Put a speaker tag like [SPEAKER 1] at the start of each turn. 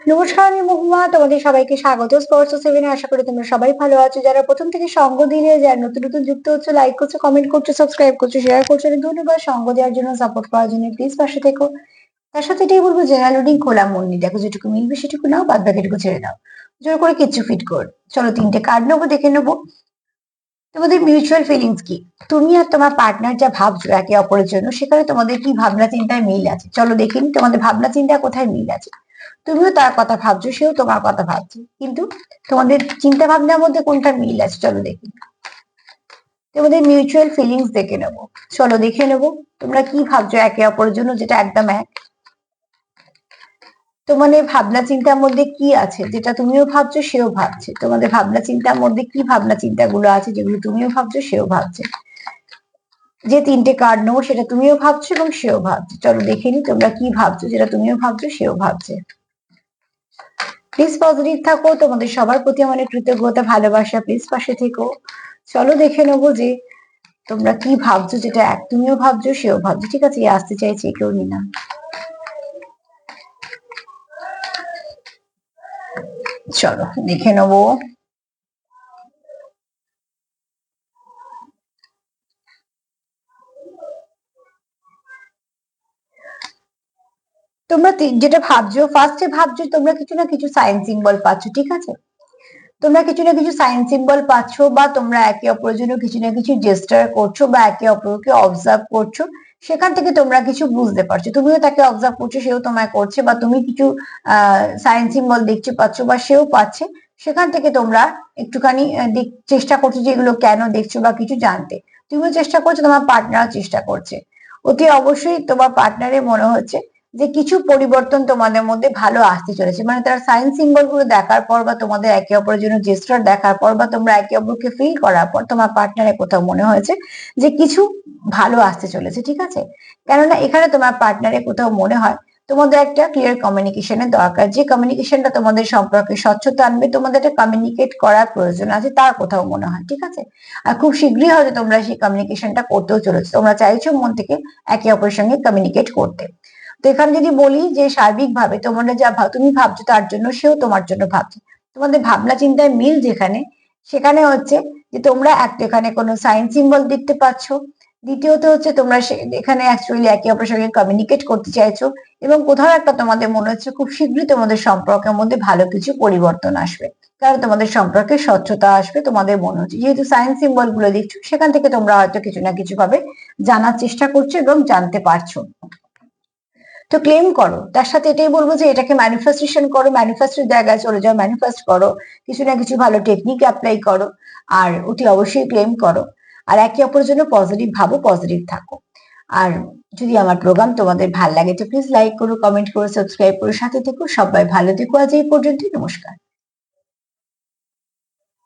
[SPEAKER 1] নমস্কার আমি মহুমা তোমাদের সবাইকে স্বাগত। আশা করি তোমরা সবাই ভালো আছো। যারা প্রথম থেকে সঙ্গ দিলে, যারা নতুন নতুন যুক্ত হচ্ছে লাইক করছ কমেন্ট করছ সাবস্ক্রাইব করছ শেয়ার করছ ধন্যবাদ সঙ্গ দেওয়ার জন্য সাপোর্ট করার জন্য প্লিজ পাশে থেকো। তার সাথে এটাই বলব জেনারেল খোলা মন নিয়ে দেখো, যেটুকু মিলবে সেটুকু নাও, বাদ বাকিটুকু ছেড়ে দাও। জোর করে কিচ্ছু ফিট কর চলো, তিনটে কার্ড নেব, দেখে নেব। তোমাদের মিউচুয়াল ফিলিংস কি? তুমি আর তোমার পার্টনার যা ভাবছ, একে অপরের জন্য, সেখানে তোমাদের কি ভাবনা চিন্তায় মিল আছে? চলো দেখিনি তোমাদের ভাবনা চিন্তা কোথায় মিল আছে? তুমিও তার কথা ভাবছ, সেও তোমার কথা ভাবছে। কিন্তু তোমাদের চিন্তা ভাবনার মধ্যে কোনটা মিল আছে? চলো দেখি। তোমাদের মিউচুয়াল ফিলিংস দেখে নেব। চলো দেখে নেব, তোমরা কি ভাবছ একে অপরের জন্য যেটা একদম এক? তোমাদের ভাবনা চিন্তার মধ্যে কি আছে? যেটা তুমিও ভাবছ, সেও ভাবছে। তোমাদের ভাবনা চিন্তার মধ্যে কি ভাবনা চিন্তাগুলো আছে, যেগুলো তুমিও ভাবছ, সেও ভাবছে। যে তিনটে কার্ড নেব, সেটা তুমিও ভাবছ এবং সেও ভাবছে। চলো দেখে নি, তোমরা কি ভাবছ, যেটা তুমিও ভাবছ, সেও ভাবছে। প্লিজ পজিটিভ থাকো, তোমাদের সবার প্রতি আমার কৃতজ্ঞতা, ভালোবাসা প্লিজ পাশে থেকো। চলো দেখে নেব যে তোমরা কি ভাবছ, যেটা এক, তুমিও ভাবছ, সেও ভাবছ। ঠিক আছে আসতে চাইছি কেউ নি না। চলো, দেখে নেব। তোমরা যেটা ভাবছ ফার্স্টে ভাবছ তোমরা কিছু না কিছু সাইন সিম্বল পাচ্ছ, ঠিক আছে? তোমরা কিছু না কিছু সাইন সিম্বল পাচ্ছ বা তোমরা একে অপরের জন্য কিছু না কিছু জেস্টার করছ বা একে অপরকে অবজার্ভ করছ, সেখান থেকে তোমরা কিছু বুঝতে পারছ। তুমিও তাকে অবজার্ভ করছ, সেও তোমায় করছে বা তুমি কিছু সাইন সিম্বল দেখতে পাচ্ছ বা সেও পাচ্ছে, সেখান থেকে তোমরা একটুখানি চেষ্টা করছ যে এগুলো কেন দেখছ বা কিছু জানতে। তুমিও চেষ্টা করছ, তোমার পার্টনারও চেষ্টা করছে। অতি অবশ্যই তোমার পার্টনারে মনে হচ্ছে যে কিছু পরিবর্তন তোমাদের মধ্যে ভালো আসতে চলেছে। মানে তারা সাইন সিম্বলগুলো দেখার পর বা তোমাদের একে অপরের জন্য জেস্টার দেখার পর বা তোমরা একে অপরকে ফিল করার পর তোমার পার্টনারে কোথাও মনে হয়েছে যে কিছু ভালো আসতে চলেছে, ঠিক আছে? কেননা এখানে তোমার পার্টনারে কোথাও মনে হয়, তোমাদের একটা ক্লিয়ার কমিউনিকেশনের দরকার। যে কমিউনিকেশনটা তোমাদের সম্পর্কে স্বচ্ছতা আনবে, তোমাদের একটা কমিউনিকেট করার প্রয়োজন আছে, তার কোথাও মনে হয়, ঠিক আছে? আর খুব শীঘ্রই হয়তো তোমরা সেই কমিউনিকেশনটা করতেও চলেছো। তোমরা চাইছো মন থেকে একে অপরের সঙ্গে কমিউনিকেট করতে। তো এখানে যদি বলি যে সার্বিকভাবে তোমরা যা তুমি ভাবছ তার জন্য সেও তোমার জন্য ভাবছে। তোমাদের ভাবনা চিন্তায় মিল যেখানে, সেখানে হচ্ছে যে তোমরা একটা এখানে কোনো সাইন সিম্বল দেখতে পাচ্ছ। দ্বিতীয়ত হচ্ছে তোমরা এখানে অ্যাকচুয়ালি একে অপরের সঙ্গে কমিউনিকেট করতে চাইছো এবং কোথাও একটা তোমাদের মনে হচ্ছে খুব শীঘ্রই তোমাদের সম্পর্কের মধ্যে ভালো কিছু পরিবর্তন আসবে। কারণ তোমাদের সম্পর্কে স্বচ্ছতা আসবে, তোমাদের মনে হচ্ছে, যেহেতু সাইন সিম্বলগুলো দেখছ, সেখান থেকে তোমরা হয়তো কিছু না কিছু ভাবে জানার চেষ্টা করছ এবং জানতে পারছ। তো ক্লেম করো। তার সাথে এটাই বলব যে এটাকে ম্যানিফেস্টেশন করো ম্যানিফেস্টের জায়গায় চলে যাও ম্যানিফেস্ট করো। কিছু না কিছু ভালো টেকনিক অ্যাপ্লাই করো আর অতি অবশ্যই ক্লেম করো। আর একে অপরের জন্য পজিটিভ ভাবো পজিটিভ থাকো। আর যদি আমার প্রোগ্রাম তোমাদের ভালো লাগে তো প্লিজ লাইক করো কমেন্ট করো সাবস্ক্রাইব করো, সাথে থেকো। সবাই ভালো থেকো। আজ এই পর্যন্ত নমস্কার।